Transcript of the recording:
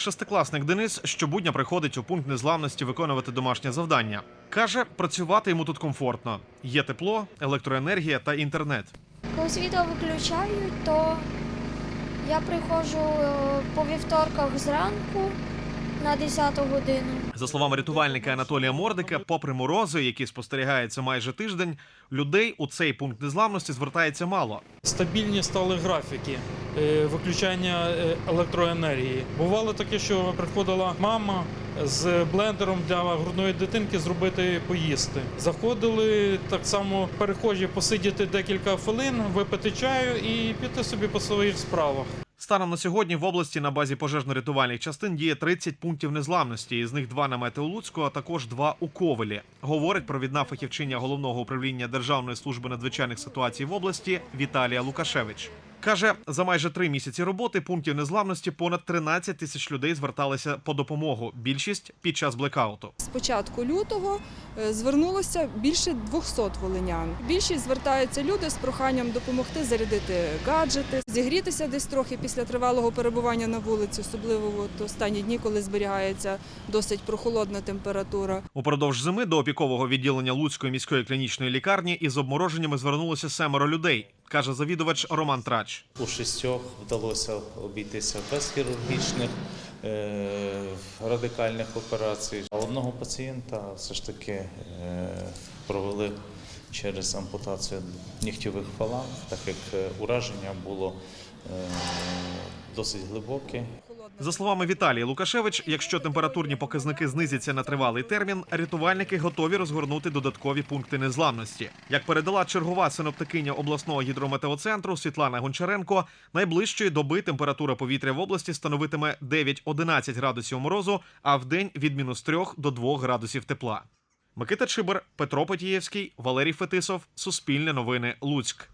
Шестикласник Денис щобудня приходить у пункт незламності виконувати домашнє завдання. Каже, працювати йому тут комфортно. Є тепло, електроенергія та інтернет. Коли світло виключають, то я приходжу е, по вівторках зранку на 10 годину. За словами рятувальника Анатолія Мордика, попри морози, які спостерігаються майже тиждень, людей у цей пункт незламності звертається мало. Стабільні стали графіки е, виключання е, електроенергії. Бувало таке, що приходила мама з блендером для грудної дитинки зробити поїсти. Заходили так само перехожі посидіти декілька хвилин, випити чаю і піти собі по своїх справах. Станом на сьогодні в області на базі пожежно-рятувальних частин діє 30 пунктів незламності. Із них два намети у Луцьку, а також два у Ковелі. Говорить провідна фахівчиня головного управління Державної служби надзвичайних ситуацій в області Віталія Лукашевич. Каже, за майже три місяці роботи пунктів незламності понад 13 тисяч людей зверталися по допомогу. Більшість під час блекауту. З початку лютого е, звернулося більше 200 волинян. Більшість звертаються люди з проханням допомогти зарядити гаджети, зігрітися десь трохи після тривалого перебування на вулиці, особливо от останні дні, коли зберігається досить прохолодна температура. Упродовж зими до опікового відділення Луцької міської клінічної лікарні із обмороженнями звернулося семеро людей, каже завідувач Роман Трач. У шістьох вдалося обійтися без хірургічних е, радикальних операцій. А одного пацієнта все ж таки е, провели через ампутацію нігтєвих фаланг, так як е, ураження було досить глибоке. За словами Віталії Лукашевич, якщо температурні показники знизяться на тривалий термін, рятувальники готові розгорнути додаткові пункти незламності. Як передала чергова синоптикиня обласного гідрометеоцентру Світлана Гончаренко, найближчої доби температура повітря в області становитиме 9-11 градусів морозу, а в день від мінус 3 до 2 градусів тепла. Микита Чибер, Петро Потієвський, Валерій Фетисов, Суспільне новини, Луцьк.